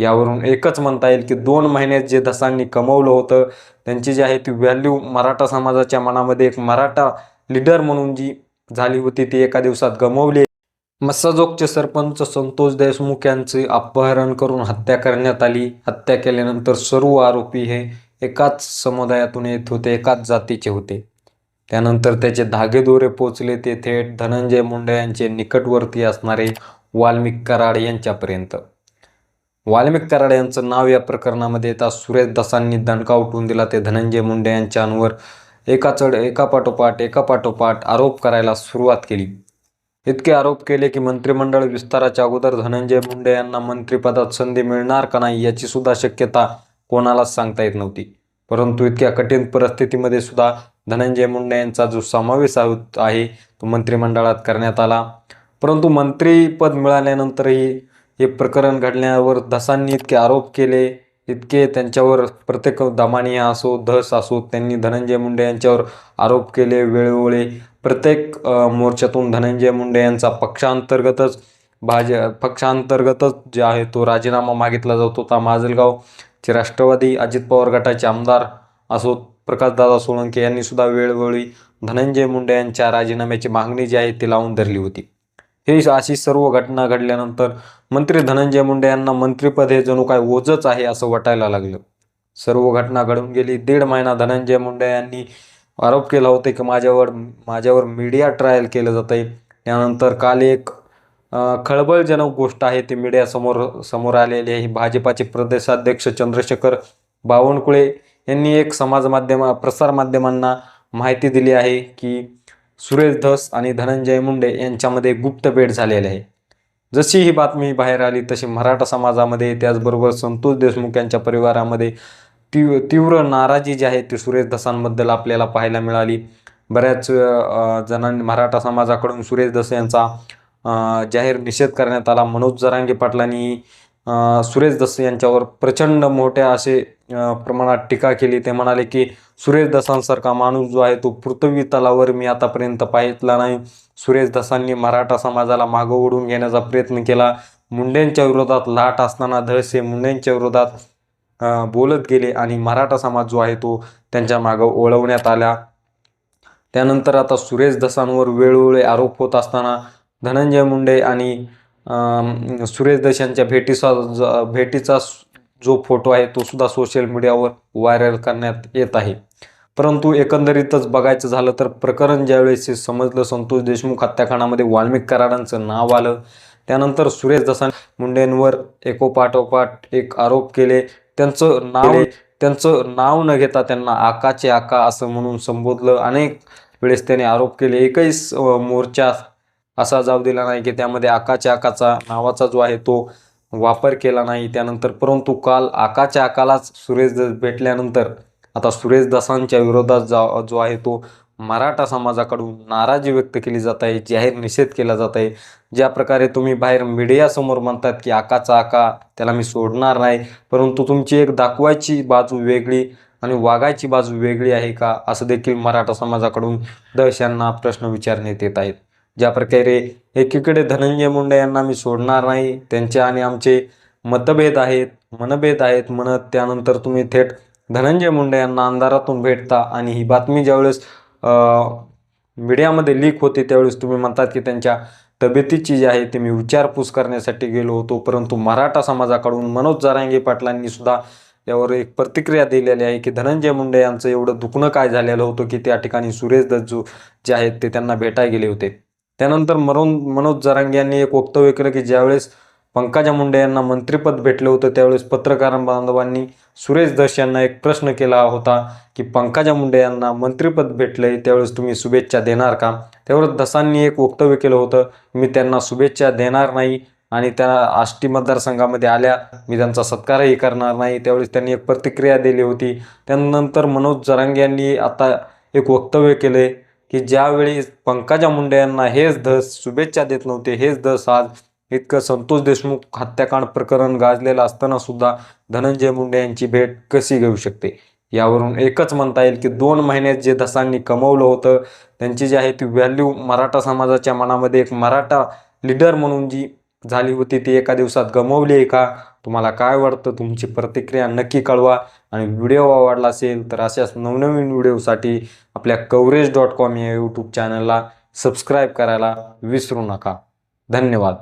यावरून एकच म्हणता येईल की दोन महिन्यात जे धसांनी कमवलं होतं त्यांची जी आहे ती व्हॅल्यू मराठा समाजाच्या मनामध्ये एक मराठा लीडर म्हणून जी झाली होती ती एका दिवसात गमवली. मस्साजोगचे सरपंच संतोष देशमुख यांचे अपहरण करून हत्या करण्यात आली. हत्या केल्यानंतर सर्व आरोपी हे एकाच समुदायातून येत होते एकाच जातीचे होते. त्यानंतर त्याचे धागेदोरे पोचले ते थेट धनंजय मुंडे यांचे निकटवर्ती असणारे वाल्मिक कराड यांच्यापर्यंत. वाल्मिक कराड यांचं नाव या प्रकरणामध्ये येता. सुरेश दासांनी दणका उठवून दिला. ते धनंजय मुंडे यांच्यावर एका चढ एका पाठोपाठ एका पाठोपाठ आरोप करायला सुरुवात केली. इतके आरोप केले की मंत्रिमंडळ विस्ताराच्या अगोदर धनंजय मुंडे यांना मंत्रिपदात संधी मिळणार का नाही याची सुद्धा शक्यता कोणालाच सांगता येत नव्हती. परंतु इतक्या कठीण परिस्थितीमध्ये सुद्धा धनंजय मुंडे यांचा जो समावेश आहे तो मंत्रिमंडळात करण्यात आला. परंतु मंत्रीपद मिळाल्यानंतरही हे प्रकरण घडल्यावर धसांनी इतके आरोप केले इतके त्यांच्यावर प्रत्येक दमानिया असो धस असो त्यांनी धनंजय मुंडे यांच्यावर आरोप केले वेळोवेळी. प्रत्येक मोर्चातून धनंजय मुंडे यांचा पक्षांतर्गतच भाज पक्षांतर्गतच जे आहे तो राजीनामा मागितला जात. होता माजलगावचे राष्ट्रवादी अजित पवार गटाचे आमदार असो प्रकाशदादा सोळंके यांनी सुद्धा वेळोवेळी धनंजय मुंडे यांच्या राजीनाम्याची मागणी जी आहे ती लावून धरली होती. हे अशी सर्व घटना घडल्यानंतर मंत्री धनंजय मुंडे यांना मंत्रिपद हे जणू काय ओझच आहे असं वाटायला लागलं. सर्व घटना घडून गेली. दीड महिना धनंजय मुंडे यांनी आरोप केला होता की माझ्यावर माझ्यावर मीडिया ट्रायल केलं जात आहे त्यानंतर काल एक खळबळजनक गोष्ट आहे. ती मीडियासमोर समोर आलेली आहे. भाजपाचे प्रदेशाध्यक्ष चंद्रशेखर बावनकुळे यांनी एक समाज माध्यम प्रसारमाध्यमांना माहिती दिली आहे की सुरेश धस आणि धनंजय मुंडे यांच्यामध्ये गुप्त भेट झालेली आहे. जशी ही बातमी बाहेर आली तशी मराठा समाजामध्ये त्याचबरोबर संतोष देशमुख यांच्या परिवारामध्ये तीव्र तीव्र नाराजी जी आहे ती सुरेश धसांबद्दल आपल्याला पाहायला मिळाली. बऱ्याच जणांनी मराठा समाजाकडून सुरेश धस यांचा जाहीर निषेध करण्यात आला. मनोज जरांगे पाटलांनी सुरेश धस यांच्यावर प्रचंड मोठ्या असे प्रमाणात टीका केली. ते म्हणाले की सुरेश दसांसारखा माणूस जो आहे तो पृथ्वी तलावर मी आतापर्यंत पाहितला नाही. सुरेश दसांनी मराठा समाजाला मागं ओढून घेण्याचा प्रयत्न केला. मुंडेंच्या विरोधात लाट असताना धळसे हे मुंडेंच्या विरोधात बोलत गेले आणि मराठा समाज जो आहे तो त्यांच्या मागं ओळवण्यात आला. त्यानंतर आता सुरेश दसांवर वेळोवेळी आरोप होत असताना धनंजय मुंडे आणि सुरेश दशांच्या भेटीचा ज- भेटीचा जो फोटो आहे तो सुद्धा सोशल मीडियावर व्हायरल करण्यात येत आहे. परंतु एकंदरीतच बघायचं झालं तर प्रकरण ज्यावेळेस समजलं संतोष देशमुख हत्याकांडामध्ये वाल्मिक कराडांचं नाव आलं. त्यानंतर सुरेश दसान मुंडेंवर एकोपाठोपाठ एक आरोप केले. त्यांचं नाव त्यांचं नाव न घेता त्यांना आकाचे आका असं म्हणून संबोधलं. अनेक वेळेस त्याने आरोप केले. एकही मोर्चा असा जाऊ दिला नाही की त्यामध्ये आकाच्या आकाचा नावाचा जो आहे तो वापर केला नाही. त्यानंतर परंतु काल आकाच्या आकालाच सुरेश दस भेटल्यानंतर आता सुरेश दसांच्या विरोधात जा जो आहे तो मराठा समाजाकडून नाराजी व्यक्त केली जात आहे जाहीर निषेध केला जात आहे. ज्या प्रकारे तुम्ही बाहेर मीडियासमोर म्हणतात की आकाचा आका त्याला मी सोडणार नाही. परंतु तुमची एक दाखवायची बाजू वेगळी आणि वागायची बाजू वेगळी आहे का? असं देखील मराठा समाजाकडून दश यांना प्रश्न विचारण्यात येत आहेत. ज्या प्रकारे एकीकडे धनंजय मुंडे यांना मी सोडणार नाही त्यांचे आणि आमचे मतभेद आहेत मनभेद आहेत म्हणत त्यानंतर तुम्ही थेट धनंजय मुंडे यांना अंधारातून भेटता आणि ही बातमी ज्यावेळेस मीडियामध्ये लीक होते त्यावेळेस तुम्ही म्हणतात की त्यांच्या तब्येतीची जी आहे ती मी विचारपूस करण्यासाठी गेलो होतो. परंतु मराठा समाजाकडून मनोज जारांगे पाटलांनी सुद्धा यावर एक प्रतिक्रिया दिलेली आहे की धनंजय मुंडे यांचं एवढं दुखणं काय झालेलं होतं की त्या ठिकाणी सुरेश दज्जू जे आहेत ते त्यांना भेटाय गेले होते. त्यानंतर मरोन मनोज जरांगे यांनी एक वक्तव्य केलं की ज्यावेळेस पंकजा मुंडे यांना मंत्रिपद भेटलं होतं त्यावेळेस पत्रकार बांधवांनी सुरेश दश यांना एक प्रश्न केला होता की पंकजा मुंडे यांना मंत्रिपद भेटलंय त्यावेळेस तुम्ही शुभेच्छा देणार का? त्यावर दसांनी एक वक्तव्य केलं होतं मी त्यांना शुभेच्छा देणार नाही आणि त्या आष्टी मतदारसंघामध्ये आल्या मी त्यांचा सत्कारही करणार नाही त्यावेळेस त्यांनी एक प्रतिक्रिया दिली होती. त्यानंतर मनोज जरांगे यांनी आता एक वक्तव्य केले की ज्यावेळी पंकजा मुंडे यांना हेच धस शुभेच्छा देत नव्हते हेच धस आज इतकं संतोष देशमुख हत्याकांड प्रकरण गाजलेलं असताना सुद्धा धनंजय मुंडे यांची भेट कशी घेऊ शकते? यावरून एकच म्हणता येईल की दोन महिन्यात जे धसांनी कमवलं होतं त्यांची जी आहे ती व्हॅल्यू मराठा समाजाच्या मनामध्ये एक मराठा लीडर म्हणून जी झाली होती ती एका दिवसात गमवली आहे का? तुम्हाला काय वाटतं? तुमची प्रतिक्रिया नक्की कळवा. आणि व्हिडिओ आवडला असेल तर अशाच नवनवीन व्हिडिओसाठी आपल्या कवरेज डॉट कॉम या यूट्यूब चॅनलला सबस्क्राईब करायला विसरू नका. धन्यवाद.